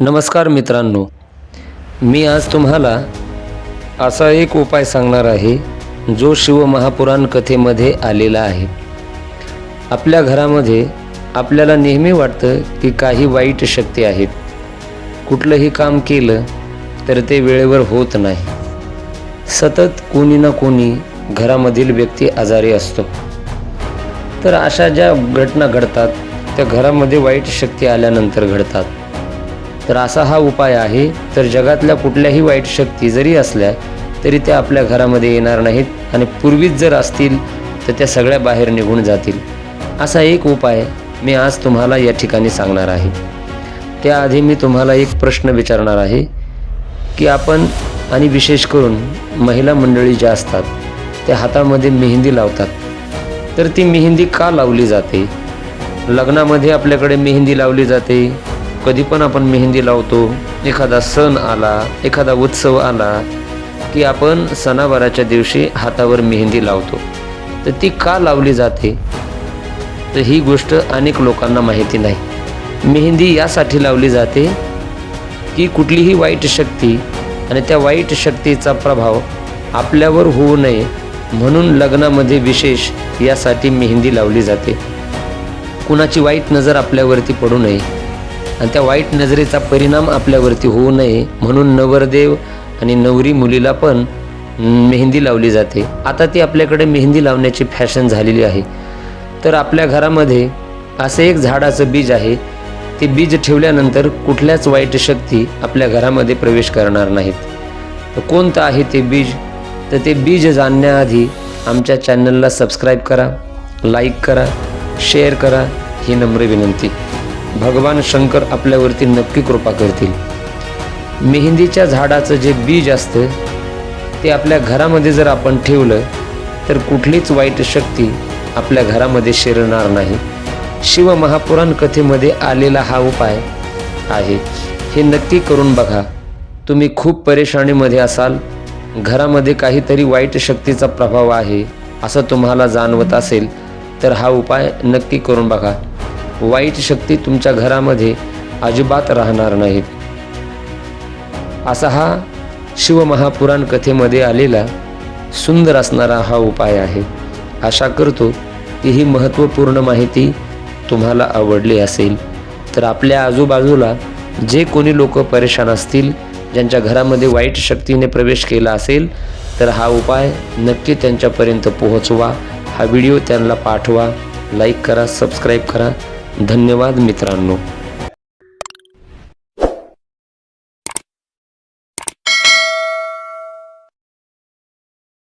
नमस्कार मित्रांनो मी आज तुम्हाला असा एक उपाय सांगणार आहे जो शिवमहापुराण कथेमध्ये आलेला आहे. आपल्या घरामध्ये आपल्याला नेहमी वाटतं की काही वाईट शक्ती आहेत. कुठलंही काम केलं तर ते वेळेवर होत नाही. सतत कोणी ना कोणी घरामधील व्यक्ती आजारी असतो. तर अशा ज्या घटना घडतात त्या घरामध्ये वाईट शक्ती आल्यानंतर घडतात. तर असा हा उपाय आहे. तर जगातल्या कुठल्याही वाईट शक्ती जरी असल्या तरी त्या आपल्या घरामध्ये येणार नाहीत आणि पूर्वीच जर असतील तर त्या सगळ्या बाहेर निघून जातील. असा एक उपाय मी आज तुम्हाला या ठिकाणी सांगणार आहे. त्याआधी मी तुम्हाला एक प्रश्न विचारणार आहे की आपण आणि विशेष करून महिला मंडळी ज्या असतात त्या हातामध्ये मेहंदी लावतात. तर ती मेहंदी का लावली जाते? लग्नामध्ये आपल्याकडे मेहंदी लावली जाते? कधी पण आपण मेहंदी लावतो एखादा सण आला एखादा उत्सव आला की आपण सणावाराच्या दिवशी हातावर मेहंदी लावतो. तर ती का लावली जाते? तर ही गोष्ट अनेक लोकांना माहिती नाही. मेहंदी यासाठी लावली जाते की कुठलीही वाईट शक्ती आणि त्या वाईट शक्तीचा प्रभाव आपल्यावर होऊ नये म्हणून लग्नामध्ये विशेष यासाठी मेहंदी लावली जाते. कुणाची वाईट नजर आपल्यावरती पडू नये. आणि त्या वाईट नजरेचा परिणाम आपल्यावरती होऊ नये म्हणून नवरदेव आणि नवरी मुलीला पण मेहंदी लावली जाते. आता ती आपल्याकडे मेहंदी लावण्याची फॅशन झालेली आहे. तर आपल्या घरामध्ये असं एक झाडाचं बीज आहे. ते बीज ठेवल्यानंतर कुठल्याच वाईट शक्ती आपल्या घरामध्ये प्रवेश करणार नाहीत. तर कोणतं आहे ते बीज? तर ते बीज जाणण्याआधी आमच्या चॅनलला सबस्क्राईब करा लाईक करा शेअर करा ही नम्र विनंती. भगवान शंकर आपल्यावरती नक्की कृपा करतील. मेहंदीच्या झाडाचं जे बीज असतं ते आपल्या घरामध्ये जर आपण ठेवलं तर कुठलीच वाईट शक्ती आपल्या घरामध्ये शिरणार नाही. शिवमहापुराण कथेमध्ये आलेला हा उपाय आहे. हे नक्की करून बघा. तुम्ही खूप परेशानीमध्ये असाल. घरामध्ये काहीतरी वाईट शक्तीचा प्रभाव आहे असं तुम्हाला जाणवत असेल तर हा उपाय नक्की करून बघा. वाईट शक्ती तुमच्या घरामध्ये अजिबात राहणार नाहीत. असा हा शिवमहापुराण कथेमध्ये आलेला सुंदर असणारा हा उपाय आहे. आशा करतो की ही महत्त्वपूर्ण माहिती तुम्हाला आवडली असेल. तर आपल्या आजूबाजूला जे कोणी लोक परेशान असतील ज्यांच्या घरामध्ये वाईट शक्तीने प्रवेश केला असेल तर हा उपाय नक्की त्यांच्यापर्यंत पोहोचवा. हा व्हिडिओ त्यांना पाठवा. लाईक करा सबस्क्राईब करा. धन्यवाद मित्रांनो.